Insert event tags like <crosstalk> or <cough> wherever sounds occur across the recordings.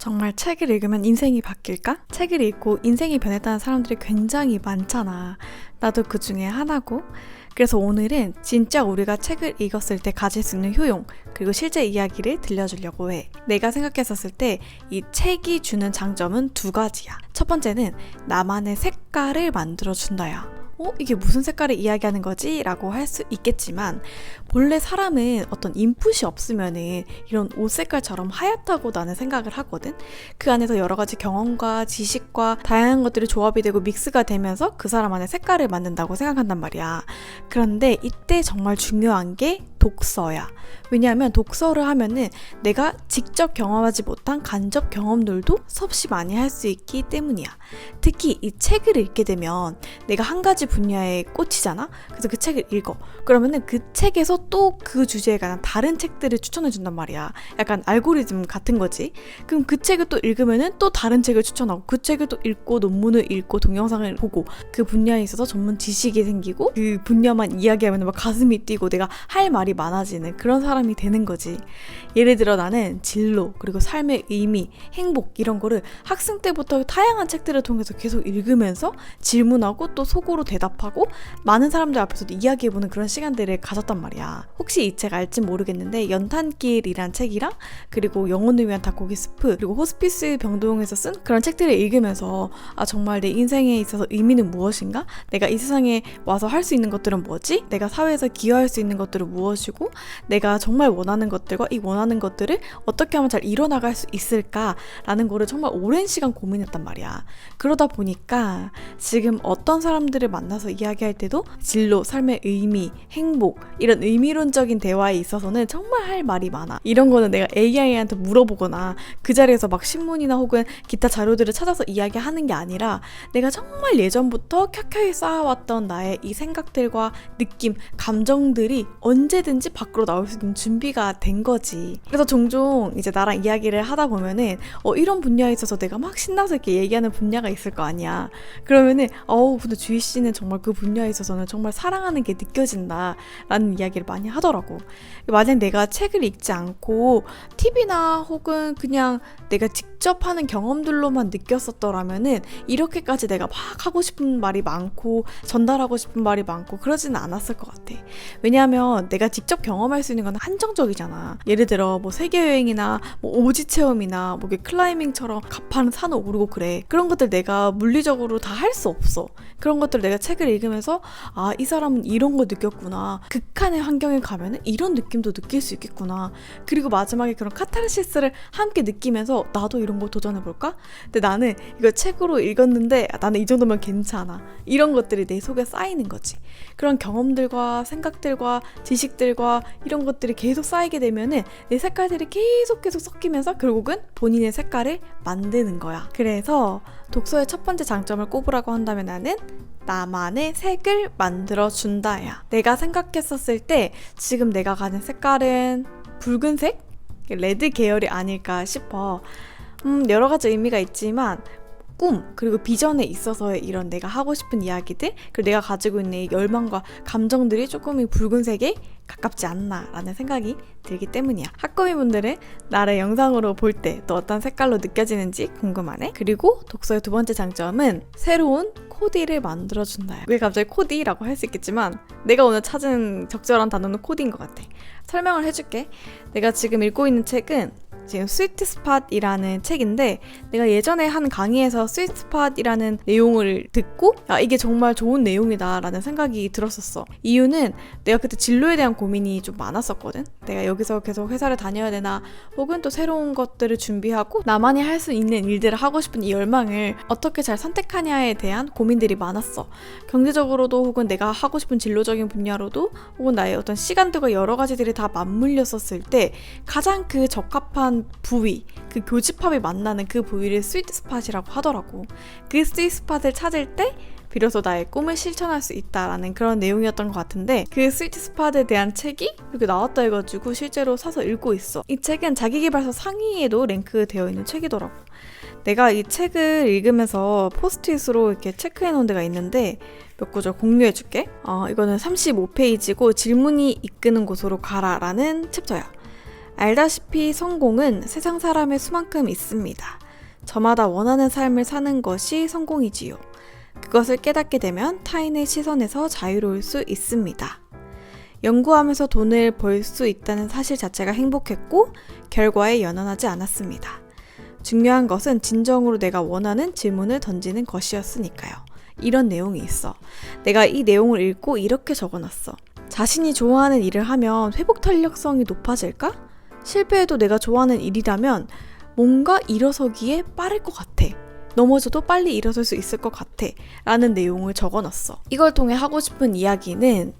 정말 책을 읽으면 인생이 바뀔까? 책을 읽고 인생이 변했다는 사람들이 굉장히 많잖아. 나도 그 중에 하나고. 그래서 오늘은 진짜 우리가 책을 읽었을 때 가질 수 있는 효용, 그리고 실제 이야기를 들려주려고 해. 내가 생각했었을 때 이 책이 주는 장점은 두 가지야. 첫 번째는 나만의 색깔을 만들어준다야. 어? 이게 무슨 색깔을 이야기하는 거지? 라고 할 수 있겠지만, 본래 사람은 어떤 인풋이 없으면은 이런 옷 색깔처럼 하얗다고 나는 생각을 하거든? 그 안에서 여러 가지 경험과 지식과 다양한 것들이 조합이 되고 믹스가 되면서 그 사람 안에 색깔을 만든다고 생각한단 말이야. 그런데 이때 정말 중요한 게 독서야. 왜냐하면 독서를 하면은 내가 직접 경험하지 못한 간접 경험들도 섭씨 많이 할 수 있기 때문이야. 특히 이 책을 읽게 되면 내가 한 가지 분야에 꽂히잖아? 그래서 그 책을 읽어. 그러면은 그 책에서 또 그 주제에 관한 다른 책들을 추천해 준단 말이야. 약간 알고리즘 같은 거지. 그럼 그 책을 또 읽으면은 또 다른 책을 추천하고 그 책을 또 읽고 논문을 읽고 동영상을 보고 그 분야에 있어서 전문 지식이 생기고 그 분야만 이야기하면 막 가슴이 뛰고 내가 할 말이 많아지는 그런 사람이 되는 거지. 예를 들어 나는 진로 그리고 삶의 의미, 행복 이런 거를 학생 때부터 다양한 책들을 통해서 계속 읽으면서 질문하고 또 속으로 대답하고 많은 사람들 앞에서도 이야기해보는 그런 시간들을 가졌단 말이야. 혹시 이 책 알지 모르겠는데 연탄길이란 책이랑 그리고 영혼을 위한 닭고기 스프 그리고 호스피스 병동에서 쓴 그런 책들을 읽으면서 아 정말 내 인생에 있어서 의미는 무엇인가? 내가 이 세상에 와서 할 수 있는 것들은 뭐지? 내가 사회에서 기여할 수 있는 것들은 무엇이 고 내가 정말 원하는 것들과 이 원하는 것들을 어떻게 하면 잘 이뤄나갈 수 있을까라는 거를 정말 오랜 시간 고민했단 말이야. 그러다 보니까 지금 어떤 사람들을 만나서 이야기할 때도 진로, 삶의 의미, 행복 이런 의미론적인 대화에 있어서는 정말 할 말이 많아. 이런 거는 내가 AI한테 물어보거나 그 자리에서 막 신문이나 혹은 기타 자료들을 찾아서 이야기하는 게 아니라 내가 정말 예전부터 켜켜이 쌓아왔던 나의 이 생각들과 느낌, 감정들이 언제든 지 밖으로 나올 수 있는 준비가 된 거지. 그래서 종종 이제 나랑 이야기를 하다 보면은 어 이런 분야에 있어서 내가 막 신나서 이렇게 얘기하는 분야가 있을 거 아니야. 그러면은 어우 근데 주희 씨는 정말 그 분야에 있어서는 정말 사랑하는 게 느껴진다라는 이야기를 많이 하더라고. 만약 내가 책을 읽지 않고 TV나 혹은 그냥 내가 직접 하는 경험들로만 느꼈었더라면은 이렇게까지 내가 막 하고 싶은 말이 많고 전달하고 싶은 말이 많고 그러지는 않았을 것 같아. 왜냐하면 내가 직접 경험할 수 있는 건 한정적이잖아. 예를 들어 뭐 세계 여행이나 뭐 오지 체험이나 뭐 클라이밍처럼 가파른 산을 오르고 그래. 그런 것들 내가 물리적으로 다 할 수 없어. 그런 것들 내가 책을 읽으면서 아 이 사람은 이런 거 느꼈구나. 극한의 환경에 가면은 이런 느낌도 느낄 수 있겠구나. 그리고 마지막에 그런 카타르시스를 함께 느끼면서 나도 이런 거 도전해 볼까? 근데 나는 이거 책으로 읽었는데 아, 나는 이 정도면 괜찮아. 이런 것들이 내 속에 쌓이는 거지. 그런 경험들과 생각들과 지식들 과 이런 것들이 계속 쌓이게 되면은 내 색깔들이 계속 계속 섞이면서 결국은 본인의 색깔을 만드는 거야. 그래서 독서의 첫 번째 장점을 꼽으라고 한다면 나는 나만의 색을 만들어 준다야. 내가 생각했었을 때 지금 내가 가진 색깔은 붉은색? 레드 계열이 아닐까 싶어. 음, 여러 가지 의미가 있지만 꿈 그리고 비전에 있어서의 이런 내가 하고 싶은 이야기들 그리고 내가 가지고 있는 이 열망과 감정들이 조금 이 붉은색에 가깝지 않나라는 생각이 들기 때문이야. 학고미 분들은 나를 영상으로 볼 때 또 어떤 색깔로 느껴지는지 궁금하네. 그리고 독서의 두 번째 장점은 새로운 코디를 만들어준다. 왜 갑자기 코디라고 할 수 있겠지만 내가 오늘 찾은 적절한 단어는 코디인 것 같아. 설명을 해줄게. 내가 지금 읽고 있는 책은 지금 스위트 스팟이라는 책인데 내가 예전에 한 강의에서 스위트 스팟이라는 내용을 듣고 야 이게 정말 좋은 내용이다라는 생각이 들었었어. 이유는 내가 그때 진로에 대한 고민이 좀 많았었거든. 내가 여기서 계속 회사를 다녀야 되나 혹은 또 새로운 것들을 준비하고 나만이 할 수 있는 일들을 하고 싶은 이 열망을 어떻게 잘 선택하냐에 대한 고민들이 많았어. 경제적으로도 혹은 내가 하고 싶은 진로적인 분야로도 혹은 나의 어떤 시간들과 여러 가지들이 다 맞물렸었을 때 가장 그 적합한 부위, 그 교집합이 만나는 그 부위를 스위트 스팟이라고 하더라고. 그 스위트 스팟을 찾을 때 비로소 나의 꿈을 실천할 수 있다라는 그런 내용이었던 것 같은데 그 스위트 스팟에 대한 책이 이렇게 나왔다 해가지고 실제로 사서 읽고 있어. 이 책은 자기계발서 상위에도 랭크되어 있는 책이더라고. 내가 이 책을 읽으면서 포스트잇으로 이렇게 체크해 놓은 데가 있는데 몇 구절 공유해 줄게. 어, 이거는 35페이지고 질문이 이끄는 곳으로 가라라는 챕터야. 알다시피 성공은 세상 사람의 수만큼 있습니다. 저마다 원하는 삶을 사는 것이 성공이지요. 그것을 깨닫게 되면 타인의 시선에서 자유로울 수 있습니다. 연구하면서 돈을 벌 수 있다는 사실 자체가 행복했고 결과에 연연하지 않았습니다. 중요한 것은 진정으로 내가 원하는 질문을 던지는 것이었으니까요. 이런 내용이 있어. 내가 이 내용을 읽고 이렇게 적어놨어. 자신이 좋아하는 일을 하면 회복 탄력성이 높아질까? 실패해도 내가 좋아하는 일이라면 뭔가 일어서기에 빠를 것 같아. 넘어져도 빨리 일어설 수 있을 것 같아. 라는 내용을 적어 놨어. 이걸 통해 하고 싶은 이야기는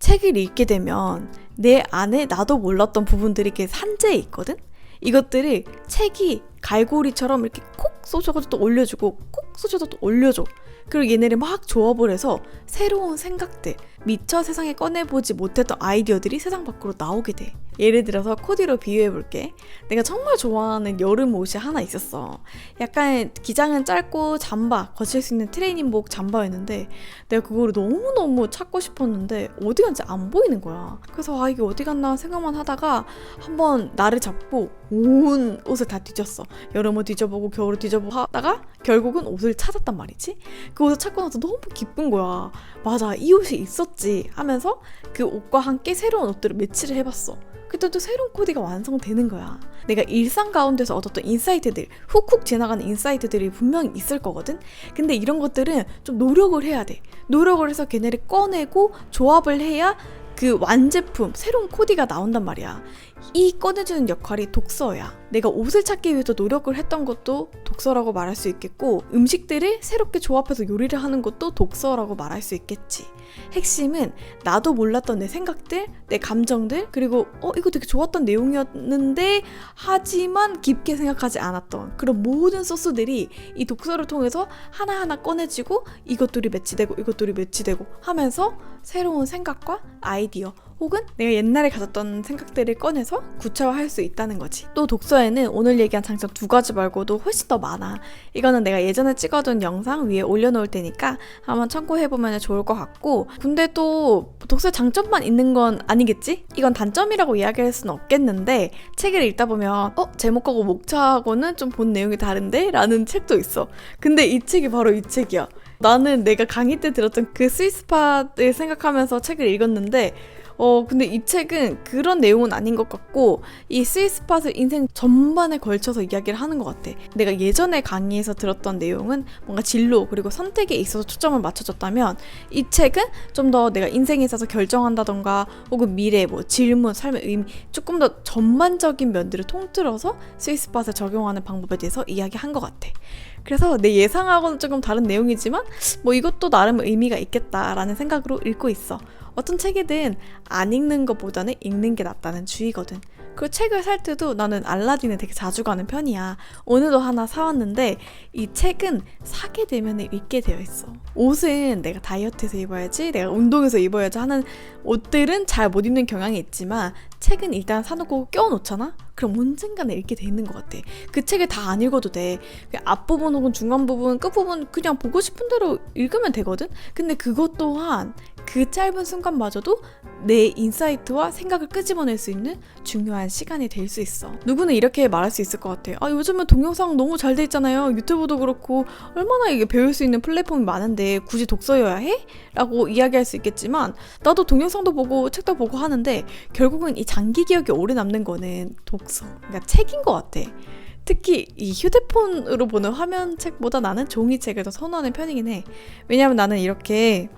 책을 읽게 되면 내 안에 나도 몰랐던 부분들이 이렇게 산재해 있거든? 이것들을 책이 갈고리처럼 이렇게 콕 쏘셔가지고 또 올려주고 콕 쏘셔서 또 올려줘. 그리고 얘네를 막 조합을 해서 새로운 생각들, 미처 세상에 꺼내보지 못했던 아이디어들이 세상 밖으로 나오게 돼. 예를 들어서 코디로 비유해볼게. 내가 정말 좋아하는 여름 옷이 하나 있었어. 약간 기장은 짧고 잠바, 거칠 수 있는 트레이닝복 잠바였는데 내가 그거를 너무너무 찾고 싶었는데 어디 간지 안 보이는 거야. 그래서 아 이게 어디 갔나 생각만 하다가 한번 나를 잡고 온 옷을 다 뒤졌어. 여름을 뒤져보고 겨울을 뒤져보고 하다가 결국은 옷을 찾았단 말이지. 그 옷을 찾고 나서 너무 기쁜 거야. 맞아, 이 옷이 있었지 하면서 그 옷과 함께 새로운 옷들을 매치를 해봤어. 그때 또 새로운 코디가 완성되는 거야. 내가 일상 가운데서 얻었던 인사이트들, 훅훅 지나가는 인사이트들이 분명히 있을 거거든? 근데 이런 것들은 좀 노력을 해야 돼. 노력을 해서 걔네를 꺼내고 조합을 해야 그 완제품, 새로운 코디가 나온단 말이야. 이 꺼내주는 역할이 독서야. 내가 옷을 찾기 위해서 노력을 했던 것도 독서라고 말할 수 있겠고, 음식들을 새롭게 조합해서 요리를 하는 것도 독서라고 말할 수 있겠지. 핵심은 나도 몰랐던 내 생각들, 내 감정들, 그리고 어, 이거 되게 좋았던 내용이었는데, 하지만 깊게 생각하지 않았던 그런 모든 소스들이 이 독서를 통해서 하나하나 꺼내지고 이것들이 매치되고 이것들이 매치되고 하면서 새로운 생각과 아이디어 혹은 내가 옛날에 가졌던 생각들을 꺼내서 구체화할 수 있다는 거지. 또 독서에는 오늘 얘기한 장점 두 가지 말고도 훨씬 더 많아. 이거는 내가 예전에 찍어둔 영상 위에 올려놓을 테니까 한번 참고해보면 좋을 것 같고 근데 또 독서의 장점만 있는 건 아니겠지? 이건 단점이라고 이야기할 수는 없겠는데 책을 읽다 보면 어? 제목하고 목차하고는 좀 본 내용이 다른데? 라는 책도 있어. 근데 이 책이 바로 이 책이야. 나는 내가 강의 때 들었던 그 스위스팟을 생각하면서 책을 읽었는데 어, 근데 이 책은 그런 내용은 아닌 것 같고, 이 스위스팟을 인생 전반에 걸쳐서 이야기를 하는 것 같아. 내가 예전에 강의에서 들었던 내용은 뭔가 진로, 그리고 선택에 있어서 초점을 맞춰줬다면, 이 책은 좀 더 내가 인생에 있어서 결정한다던가, 혹은 미래, 뭐 질문, 삶의 의미, 조금 더 전반적인 면들을 통틀어서 스위스팟을 적용하는 방법에 대해서 이야기한 것 같아. 그래서 내 예상하고는 조금 다른 내용이지만, 뭐 이것도 나름 의미가 있겠다라는 생각으로 읽고 있어. 어떤 책이든 안 읽는 것보다는 읽는 게 낫다는 주의거든. 그 책을 살 때도 나는 알라딘에 되게 자주 가는 편이야. 오늘도 하나 사왔는데 이 책은 사게 되면 읽게 되어 있어. 옷은 내가 다이어트해서 입어야지, 내가 운동해서 입어야지 하는 옷들은 잘 못 입는 경향이 있지만 책은 일단 사놓고 껴놓잖아? 그럼 언젠가는 읽게 돼 있는 것 같아. 그 책을 다 안 읽어도 돼. 그 앞부분 혹은 중간 부분, 끝부분 그냥 보고 싶은 대로 읽으면 되거든? 근데 그것 또한 그 짧은 순간마저도 내 인사이트와 생각을 끄집어낼 수 있는 중요한 시간이 될 수 있어. 누구는 이렇게 말할 수 있을 것 같아. 아, 요즘은 동영상 너무 잘 돼 있잖아요. 유튜브도 그렇고, 얼마나 이게 배울 수 있는 플랫폼이 많은데 굳이 독서여야 해? 라고 이야기할 수 있겠지만, 나도 동영상도 보고 책도 보고 하는데, 결국은 이 장기 기억이 오래 남는 거는 독서, 그러니까 책인 것 같아. 특히 이 휴대폰으로 보는 화면책보다 나는 종이책을 더 선호하는 편이긴 해. 왜냐면 나는 이렇게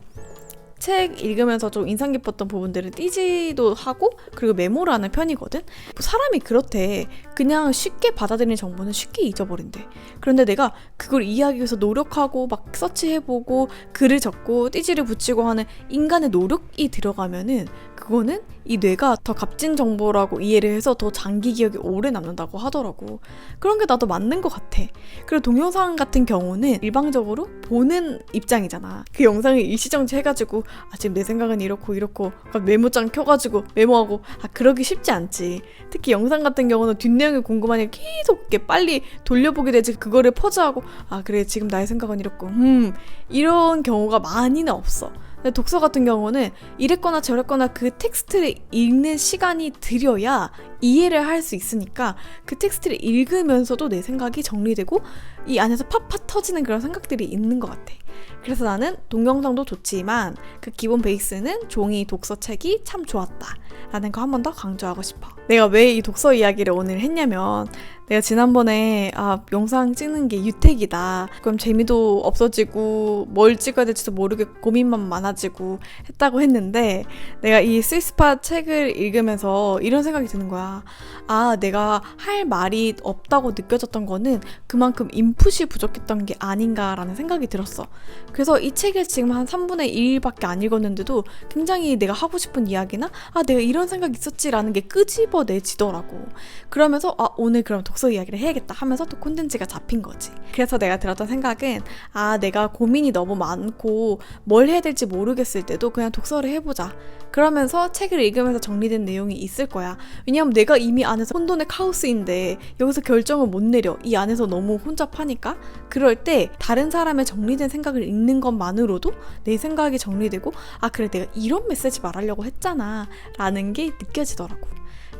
책 읽으면서 좀 인상 깊었던 부분들을 띄지도 하고 그리고 메모를 하는 편이거든. 사람이 그렇대. 그냥 쉽게 받아들이는 정보는 쉽게 잊어버린대. 그런데 내가 그걸 이해하기 위해서 노력하고 막 서치해보고 글을 적고 띠지를 붙이고 하는 인간의 노력이 들어가면은 그거는 이 뇌가 더 값진 정보라고 이해를 해서 더 장기 기억이 오래 남는다고 하더라고. 그런 게 나도 맞는 것 같아. 그리고 동영상 같은 경우는 일방적으로 보는 입장이잖아. 그 영상을 일시정지 해가지고 아 지금 내 생각은 이렇고 이렇고 메모장 켜가지고 메모하고 아 그러기 쉽지 않지. 특히 영상 같은 경우는 뒷내용이 궁금하니까 계속 이렇게 빨리 돌려보게 되지 그거를 퍼즈하고 아 그래 지금 나의 생각은 이렇고 음 이런 경우가 많이는 없어. 독서 같은 경우는 이랬거나 저랬거나 그 텍스트를 읽는 시간이 들여야 이해를 할 수 있으니까 그 텍스트를 읽으면서도 내 생각이 정리되고 이 안에서 팍팍 터지는 그런 생각들이 있는 것 같아. 그래서 나는 동영상도 좋지만 그 기본 베이스는 종이 독서책이 참 좋았다. 라는 거 한 번 더 강조하고 싶어. 내가 왜 이 독서 이야기를 오늘 했냐면 내가 지난번에 아 영상 찍는 게 유택이다. 그럼 재미도 없어지고 뭘 찍어야 될지도 모르게 고민만 많아지고 했다고 했는데 내가 이 스위스팟 책을 읽으면서 이런 생각이 드는 거야. 아 내가 할 말이 없다고 느껴졌던 거는 그만큼 인풋이 부족했던 게 아닌가라는 생각이 들었어. 그래서 이 책을 지금 한 3분의 1밖에 안 읽었는데도 굉장히 내가 하고 싶은 이야기나 아 내가 이런 생각 있었지라는 게 끄집어내지더라고. 그러면서 아 오늘 그럼 독서 이야기를 해야겠다 하면서 또 콘텐츠가 잡힌 거지. 그래서 내가 들었던 생각은 아 내가 고민이 너무 많고 뭘 해야 될지 모르겠을 때도 그냥 독서를 해보자. 그러면서 책을 읽으면서 정리된 내용이 있을 거야. 왜냐하면 내가 이미 안에서 혼돈의 카오스인데 여기서 결정을 못 내려. 이 안에서 너무 혼잡하니까. 그럴 때 다른 사람의 정리된 생각을 읽는 것만으로도 내 생각이 정리되고 아 그래 내가 이런 메시지 말하려고 했잖아 라는 게 느껴지더라고.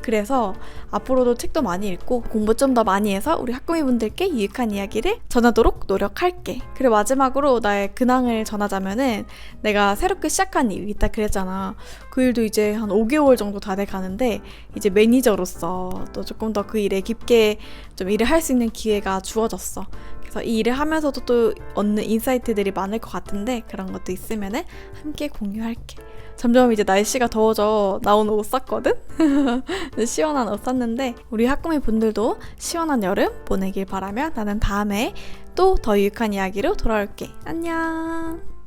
그래서 앞으로도 책도 많이 읽고 공부 좀 더 많이 해서 우리 학부모 분들께 유익한 이야기를 전하도록 노력할게. 그리고 마지막으로 나의 근황을 전하자면은 내가 새롭게 시작한 일 있다 그랬잖아. 그 일도 이제 한 5개월 정도 다 돼 가는데 이제 매니저로서 또 조금 더 그 일에 깊게 좀 일을 할 수 있는 기회가 주어졌어. 그래서 이 일을 하면서도 또 얻는 인사이트들이 많을 것 같은데 그런 것도 있으면은 함께 공유할게. 점점 이제 날씨가 더워져 나온 옷 샀거든? <laughs> 시원한 옷 샀는데 우리 학부모 분들도 시원한 여름 보내길 바라며 나는 다음에 또 더 유익한 이야기로 돌아올게. 안녕!